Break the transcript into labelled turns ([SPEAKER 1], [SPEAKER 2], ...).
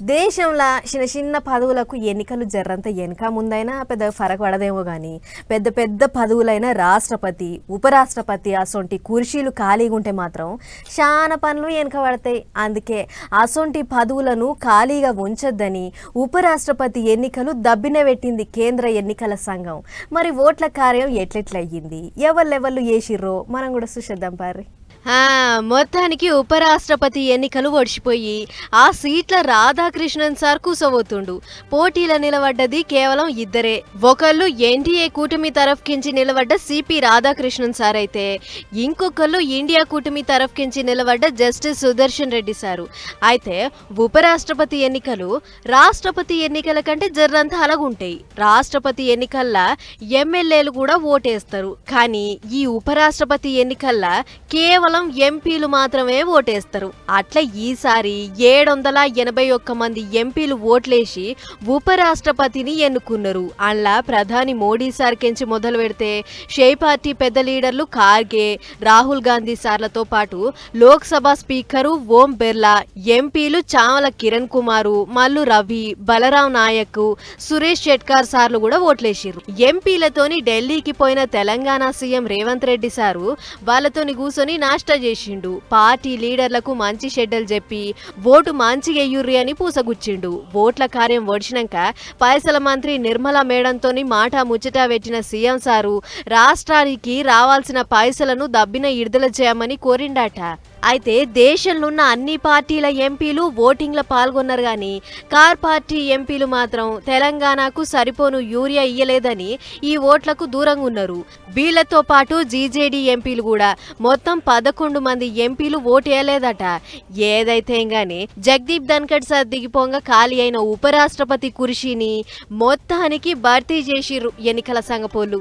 [SPEAKER 1] దేశంలో చిన్న చిన్న పదవులకు ఎన్నికలు జర్రంత వెనక ముందైనా పెద్ద ఫరక్ పడదేమో కానీ పెద్ద పెద్ద పదవులైన రాష్ట్రపతి ఉపరాష్ట్రపతి అసొంటి కుర్చీలు ఖాళీగా ఉంటే మాత్రం చాలా పనులు వెనక పడతాయి. అందుకే అసొంటి పదవులను ఖాళీగా ఉంచొద్దని ఉపరాష్ట్రపతి ఎన్నికలు దబ్బిన పెట్టింది కేంద్ర ఎన్నికల సంఘం. మరి ఓట్ల కార్యం ఎట్లెట్లయ్యింది? ఎవరు ఎవరు వేసిర్రో మనం కూడా చూసేద్దాం పారి. మొత్తానికి ఉపరాష్ట్రపతి ఎన్నికలు ఒడిచిపోయి ఆ సీట్ల రాధాకృష్ణన్ సార్ కూసబోతుండు పోటీల నిలబడ్డది కేవలం ఇద్దరే. ఒకళ్ళు ఎన్డీఏ కూటమి తరఫుకించి నిలబడ్డ సిపి రాధాకృష్ణన్ సార్ అయితే ఇంకొకళ్ళు ఇండియా కూటమి తరఫుకించి నిలబడ్డ జస్టిస్ సుదర్శన్ రెడ్డి సారు. అయితే ఉపరాష్ట్రపతి ఎన్నికలు రాష్ట్రపతి ఎన్నికల కంటే జర్రంత అలాగుంటాయి. రాష్ట్రపతి ఎన్నికల్లా ఎమ్మెల్యేలు కూడా ఓటేస్తారు. కానీ ఈ ఉపరాష్ట్రపతి ఎన్నికల్లా కేవలం ఎంపీలు మాత్రమే ఓటేస్తారు. అట్లా ఈసారి ఏడు వందల ఎనభై ఒక్క మంది ఎంపీలు ఓట్లేసి ఉపరాష్ట్రపతిని ఎన్నుకున్నారు. అలా ప్రధాని మోడీ సార్ కెంచి మొదలు పెడితే షే పార్టీ పెద్ద లీడర్లు ఖార్గే రాహుల్ గాంధీ సార్లతో పాటు లోక్సభ స్పీకరు ఓం బిర్లా ఎంపీలు చామల కిరణ్ కుమారు మల్లు రవి బలరాం నాయక్ సురేష్ షెట్కార్ సార్లు కూడా ఓట్లేసిర్రు. ఎంపీలతోని ఢిల్లీకి పోయిన తెలంగాణ సీఎం రేవంత్ రెడ్డి సారు వాళ్ళతోని కూర్చొని నాష్ట చేసిండు. పార్టీ లీడర్లకు మంచి షెడ్డలు చెప్పి ఓటు మంచిగా ఎయ్యుర్రి అని పూసగుచ్చిండు. ఓట్ల కార్యం ఒడిచినాక పైసల మంత్రి నిర్మలా మేడంతోని మాట ముచ్చట పెట్టిన సీఎం సారు రాష్ట్రానికి రావాల్సిన పైసలను దబ్బిన విడుదల చేయమని కోరిండట. అయితే దేశంలో ఉన్న అన్ని పార్టీల ఎంపీలు ఓటింగ్లో పాల్గొన్నారు కానీ కార్ పార్టీ ఎంపీలు మాత్రం తెలంగాణకు సరిపోను యూరియా ఇయ్యలేదని ఈ ఓట్లకు దూరంగా ఉన్నారు వీళ్ళతో పాటు జీజేడీ ఎంపీలు కూడా మొత్తం పదకొండు మంది ఎంపీలు ఓటేయలేదట. ఏదైతే గానీ జగదీప్ ధన్కడ్ సార్ దిగిపోగా ఖాళీ అయిన ఉపరాష్ట్రపతి కుర్చీని మొత్తానికి భర్తీ చేసిర్రు ఎన్నికల సంఘపోళ్ళు